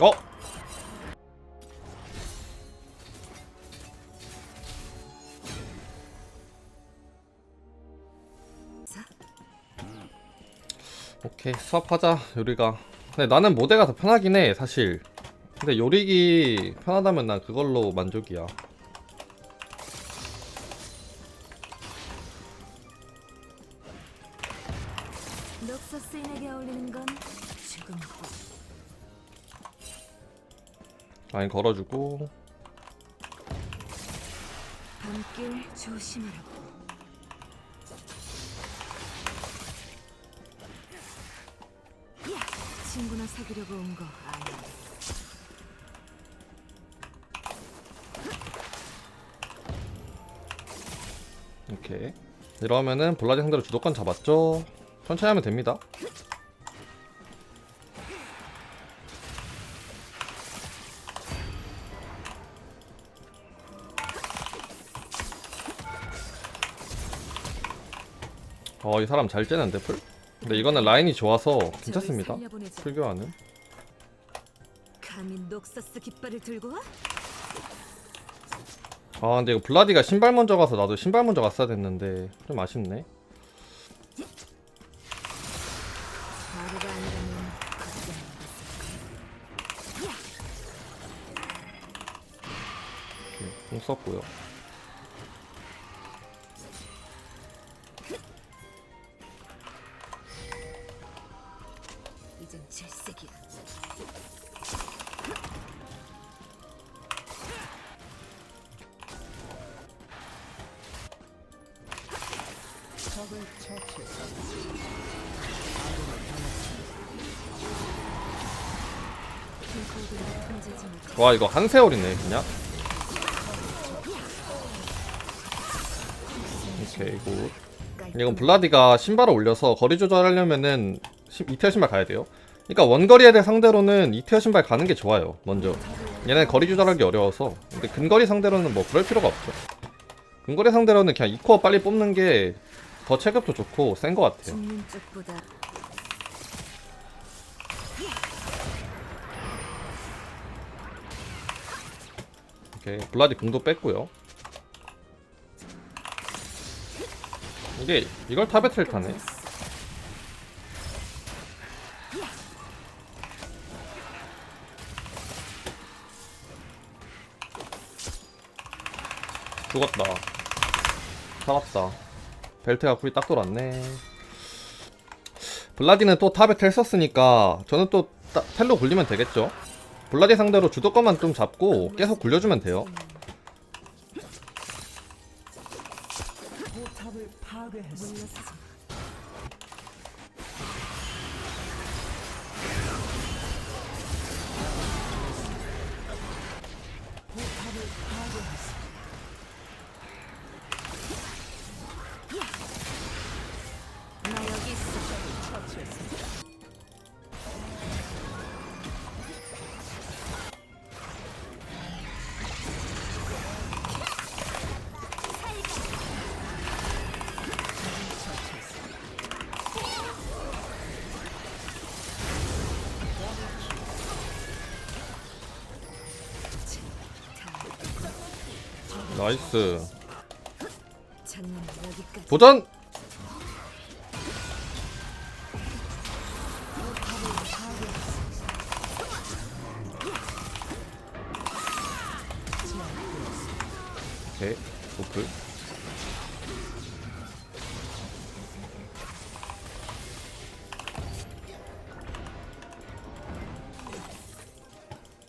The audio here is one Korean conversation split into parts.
어? 자, 오케이 수업하자 요리가. 근데 나는 모대가 더 편하긴 해 사실. 근데 요리기 편하다면 난 그걸로 만족이야 라인 걸어주고 밤길 조심하라고. 야, 친구나 사귀려고 온 거 아니야. 오케이 이러면은 블라디 상대로 주도권 잡았죠 천천히 하면 됩니다 어 이 사람 잘 째는데 풀? 근데 이거는 라인이 좋아서 괜찮습니다. 풀교환은 감히 녹서스 깃발을 들고 와? 아 근데 이거 블라디가 신발 먼저 가서 나도 신발 먼저 갔어야 됐는데 좀 아쉽네 이젠 질색이야. 통제지 못해 와 이거 한세월이네 그냥? 오케이 굿. 이건 블라디가 신발을 올려서 거리 조절하려면은 시- 이태어 신발 가야 돼요 그러니까 원거리 애들 상대로는 이태어 신발 가는 게 좋아요 먼저. 얘네 거리 조절하기 어려워서. 근데 근거리 상대로는 뭐 그럴 필요가 없죠. 근거리 상대로는 그냥 이코어 빨리 뽑는 게 더 체급도 좋고 센 것 같아요. 오케이. 블라디 궁도 뺐고요. 이게 이걸 타베트를 타네 죽었다. 살았다. 벨트가 굴이 딱 돌았네. 블라디는 또 탑에 텔 썼으니까 저는 또 따- 텔로 굴리면 되겠죠? 블라디 상대로 주도권만 좀 잡고 계속 굴려주면 돼요 나이스. 도전! 오케이 노플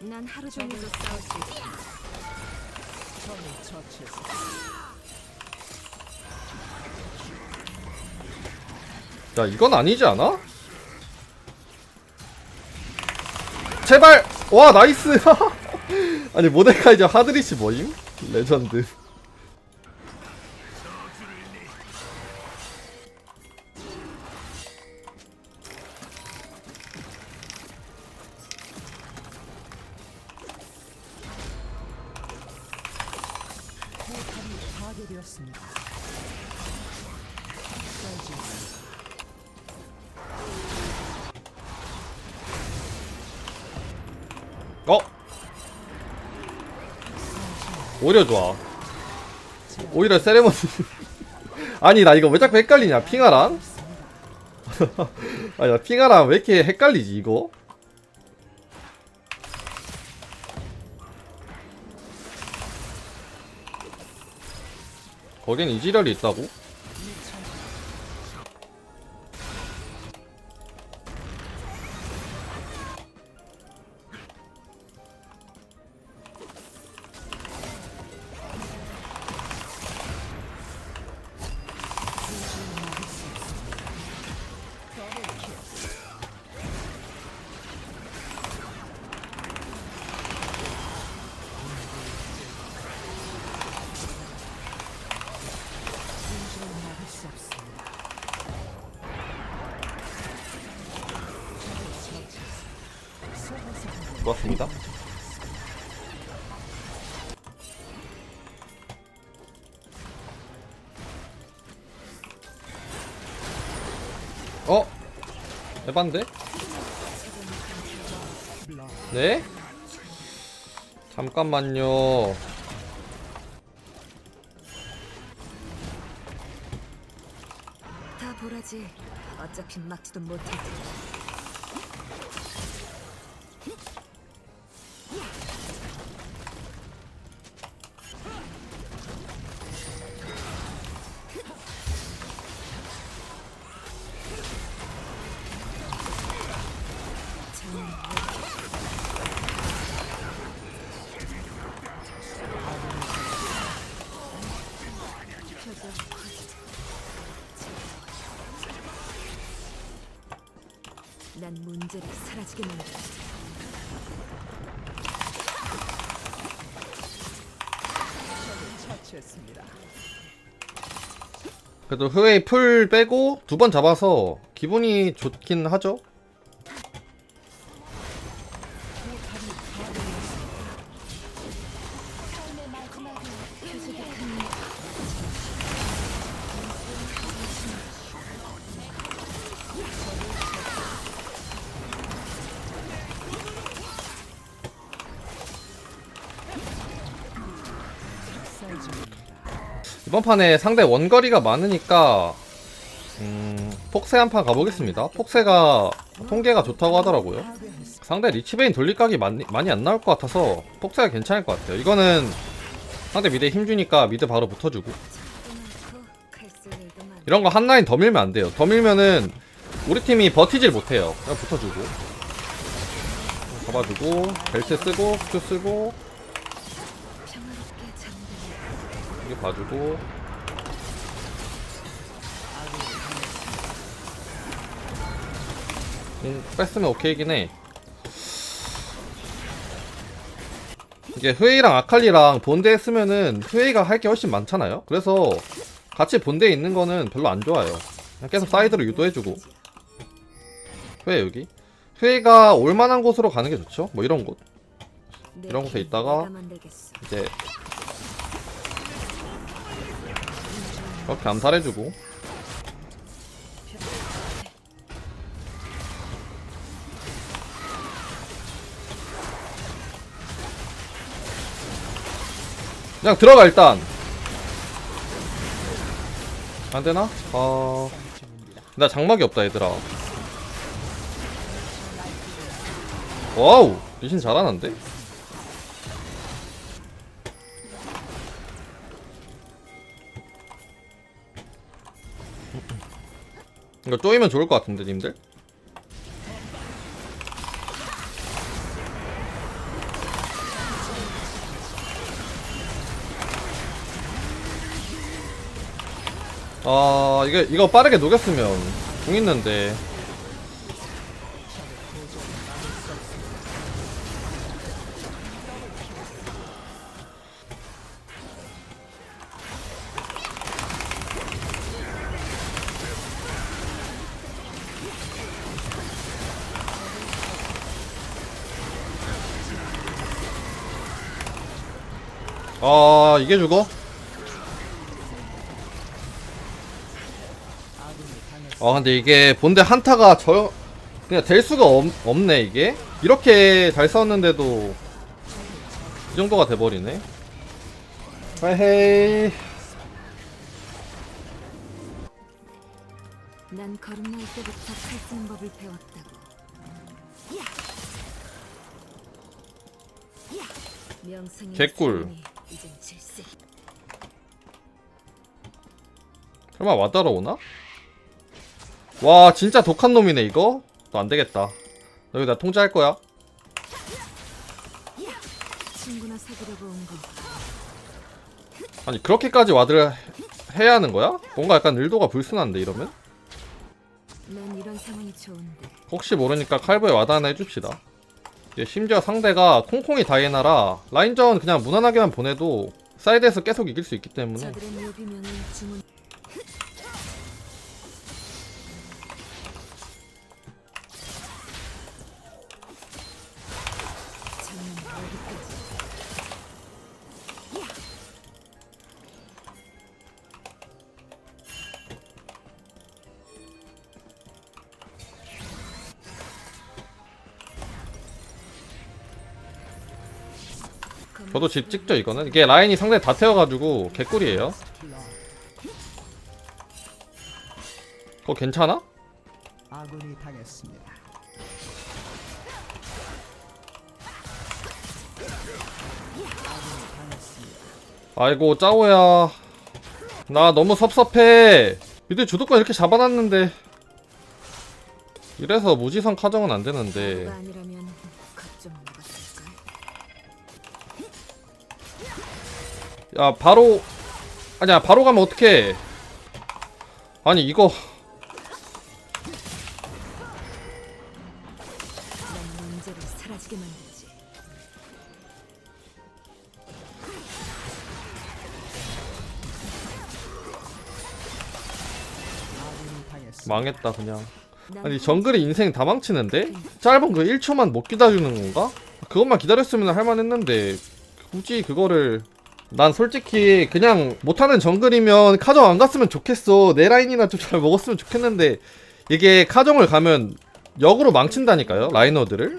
난 하루 종일 싸울 수 있어. 야 이건 아니지 않아? 제발! 와 나이스! 아니 모데카이저 하드리시 뭐임? 레전드 오히려 좋아. 오히려 세레머니. 아니 나 이거 왜 자꾸 헷갈리냐? 핑아랑? 아니 나 핑아랑 왜 이렇게 헷갈리지 이거? 거긴 이지랄이 있다고? 좋았습니다. 어? 에반데? 네? 잠깐만요. 다 보라지. 어차피 막지도 못할 난 문제를 사라지게. 처치했습니다. 그래도 흐웨이 풀 빼고 두 번 잡아서 기분이 좋긴 하죠. 이번 판에 상대 원거리가 많으니까 음, 폭세 한 판 가보겠습니다. 폭세가 통계가 좋다고 하더라고요. 상대 리치베인 돌릴각이 많이, 많이 안 나올 것 같아서 폭세가 괜찮을 것 같아요. 이거는 상대 미드에 힘주니까 미드 바로 붙어주고. 이런 거 한 라인 더 밀면 안 돼요. 더 밀면은 우리 팀이 버티질 못해요. 그냥 붙어주고 잡아주고 벨트 쓰고 큐 쓰고 이게 봐주고. 음, 뺐으면 오케이긴 해. 이게 흐웨이랑 아칼리랑 본대 했으면은 흐웨이가 할 게 훨씬 많잖아요? 그래서 같이 본대에 있는 거는 별로 안 좋아요. 그냥 계속 사이드로 유도해주고. 흐웨이 여기. 흐웨이가 올만한 곳으로 가는 게 좋죠? 뭐 이런 곳. 내 이런 곳에 있다가 만들겠어. 이제 이렇게 암살해주고. 그냥 들어가 일단. 안되나? 아... 나 장막이 없다 얘들아. 와우. 리신 잘하는데? 이거 쪼이면 좋을 것 같은데 님들? 아 이게 이거 빠르게 녹였으면 궁 있는데 아 이게 죽어? 아 근데 이게 본대 한타가 저 그냥 될 수가 없, 없네 이게 이렇게 잘 싸웠는데도 이 정도가 돼버리네 헤이 난 거듭날 때부터 칼 쓰는 법을 배웠다고. 야! 야! 명성이 개꿀. 있으니 이젠 질색. 설마 와따라 오나? 와 진짜 독한 놈이네 이거 너 안되겠다 여기 나 통제할 거야 친구나 사귀려고 온 거. 아니 그렇게까지 와드를 해야 하는 거야? 뭔가 약간 일도가 불순한데 이러면? 난 이런 상황이 좋은데. 혹시 모르니까 칼부에 와드 하나 해줍시다 심지어 상대가 콩콩이 다이애나라 라인전 그냥 무난하게만 보내도 사이드에서 계속 이길 수 있기 때문에 저도 집 찍죠 이거는 이게 라인이 상대 다 태워가지고 개꿀이에요 그거 괜찮아? 아군이 당했습니다. 아군이 당했습니다. 아이고 짜오야 나 너무 섭섭해 미드 주도권 이렇게 잡아놨는데 이래서 무지성 카정은 안 되는데 야 바로 아니야 바로 가면 어떡해 아니 이거. 망했다 그냥 난 아니 정글이 인생 다 망치는데? 짧은 그 1초만 못 기다리는 건가? 그것만 기다렸으면 할만했는데 굳이 그거를 난 솔직히 그냥 못하는 정글이면 카정 안 갔으면 좋겠어 내 라인이나 좀 잘 먹었으면 좋겠는데 이게 카정을 가면 역으로 망친다니까요 라이너들을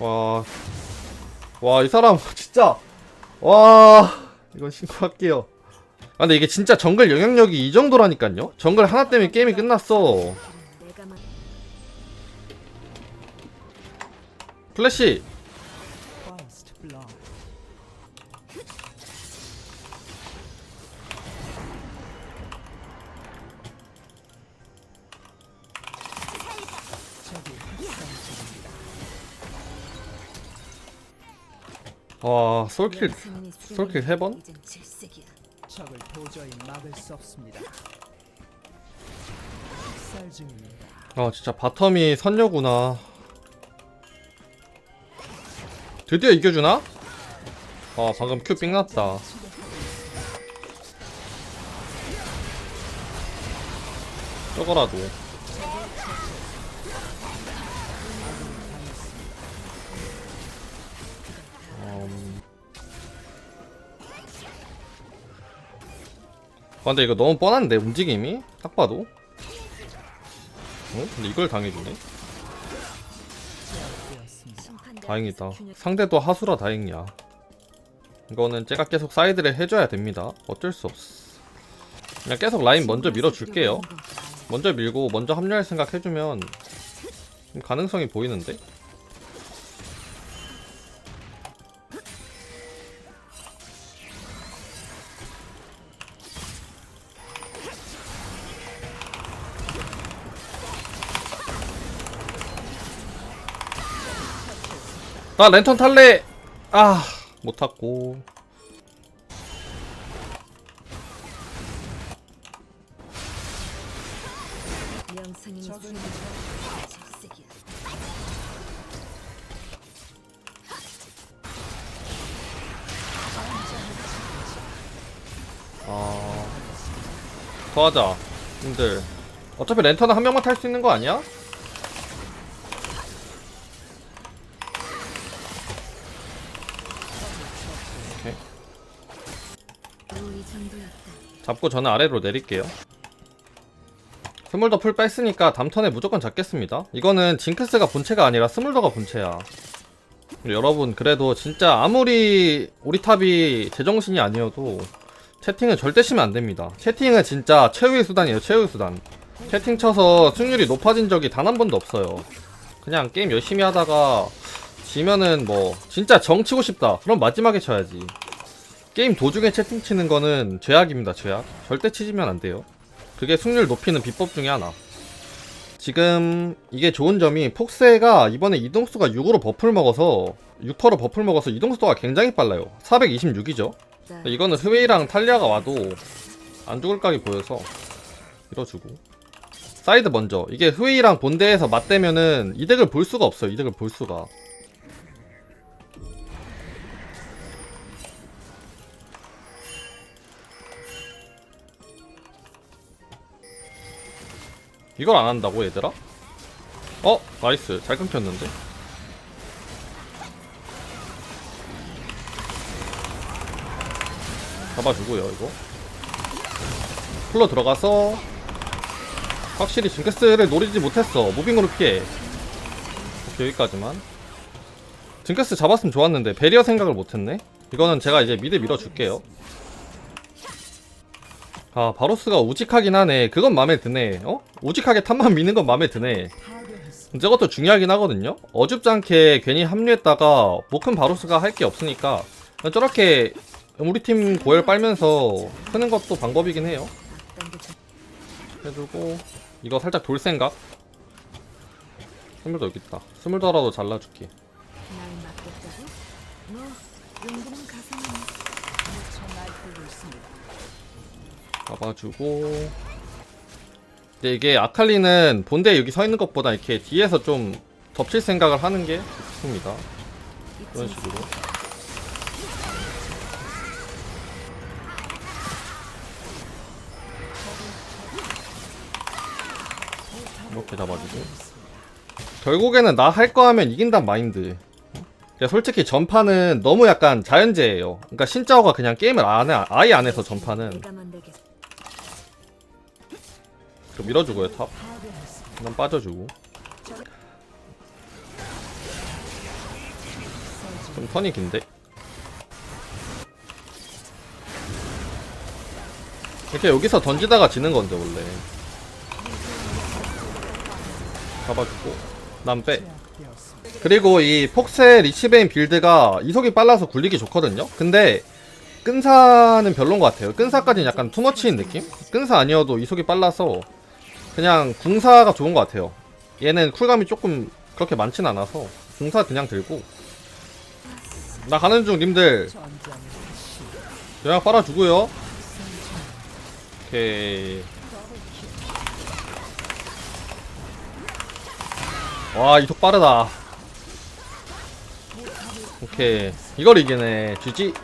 와, 와, 이 사람 진짜 와, 이건 신고할게요. 아, 근데 이게 진짜 정글 영향력이 이 정도라니까요. 정글 하나 때문에 게임이 끝났어. 플래시, 와, 솔킬, 명성이 솔킬 세 번? 이젠 질색이야. 적을 도저히 막을 수 없습니다. 중입니다. 아, 진짜 바텀이 선녀구나. 드디어 이겨주나? 아, 방금 큐 삥났다. 저거라도. 아, 근데 이거 너무 뻔한데 움직임이? 딱 봐도? 어? 근데 이걸 당해주네? 다행이다. 상대도 하수라 다행이야. 이거는 제가 계속 사이드를 해줘야 됩니다. 어쩔 수 없어. 그냥 계속 라인 먼저 밀어줄게요. 먼저 밀고 먼저 합류할 생각 해주면 좀 가능성이 보이는데 나 랜턴 탈래 아 못탔고. 아, 더 하자. 님들. 어차피 랜턴은 한 명만 탈 수 있는 거 아니야? 잡고 저는 아래로 내릴게요. 스물더 풀 뺐으니까 다음 턴에 무조건 잡겠습니다. 이거는 징크스가 본체가 아니라 스물더가 본체야. 여러분 그래도 진짜 아무리 우리 탑이 제정신이 아니어도 채팅은 절대 치면 안 됩니다. 채팅은 진짜 최후의 수단이에요. 최후의 수단. 채팅 쳐서 승률이 높아진 적이 단 한 번도 없어요. 그냥 게임 열심히 하다가 지면은 뭐 진짜 정 치고 싶다. 그럼 마지막에 쳐야지. 게임 도중에 채팅 치는 거는 죄악입니다. 죄악. 절대 치지면 안 돼요. 그게 승률 높이는 비법 중에 하나. 지금 이게 좋은 점이 폭세가 이번에 이동수가 6으로 버프를 먹어서 6%로 버프를 먹어서 이동수가 굉장히 빨라요. 426이죠. 이거는 스웨이랑 탈리아가 와도 안 죽을 각이 보여서 밀어주고 사이드 먼저 이게 스웨이랑 본대에서 맞대면은 이득을 볼 수가 없어요. 이득을 볼 수가. 이걸 안 한다고 얘들아? 어? 나이스. 잘 끊겼는데? 잡아주고요 이거. 풀로 들어가서 확실히 징크스를 노리지 못했어. 무빙으로 피해. 여기까지만. 징크스 잡았으면 좋았는데 베리어 생각을 못했네. 이거는 제가 이제 미드 밀어줄게요 아 바로스가 우직하긴 하네. 그건 마음에 드네. 어? 우직하게 탑만 미는 건 마음에 드네. 저것도 중요하긴 하거든요? 어줍지 않게 괜히 합류했다가 목큰 바로스가 할 게 없으니까 저렇게 우리 팀 고열 빨면서 크는 것도 방법이긴 해요. 해두고 이거 살짝 돌 생각. 스물도 여기 있다. 스물더라도 잘라줄게 잡아주고. 근데 이게 아칼리는 본대 여기 서 있는 것보다 이렇게 뒤에서 좀 덮칠 생각을 하는 게 좋습니다. 이런 식으로. 이렇게 잡아주고. 결국에는 나 할 거 하면 이긴단 마인드. 근데 솔직히 전파는 너무 약간 자연재예요. 그러니까 신짜오가 그냥 게임을 안 해, 아예 안 해서 전파는. 좀 밀어주고요 탑. 난 빠져주고. 좀 턴이 긴데. 이렇게 여기서 던지다가 지는 건데 원래. 잡아주고. 난 빼. 그리고 이 폭세 리치베인 빌드가 이속이 빨라서 굴리기 좋거든요. 근데 끈사는 별론 것 같아요. 끈사까지는 약간 투머치인 느낌? 끈사 아니어도 이속이 빨라서 그냥 궁사가 좋은 것 같아요. 얘는 쿨감이 조금 그렇게 많진 않아서 궁사 그냥 들고 나 가는 중 님들 영향 빨아주고요. 오케이. 와 이속 빠르다. 오케이 이걸 이기네. GG.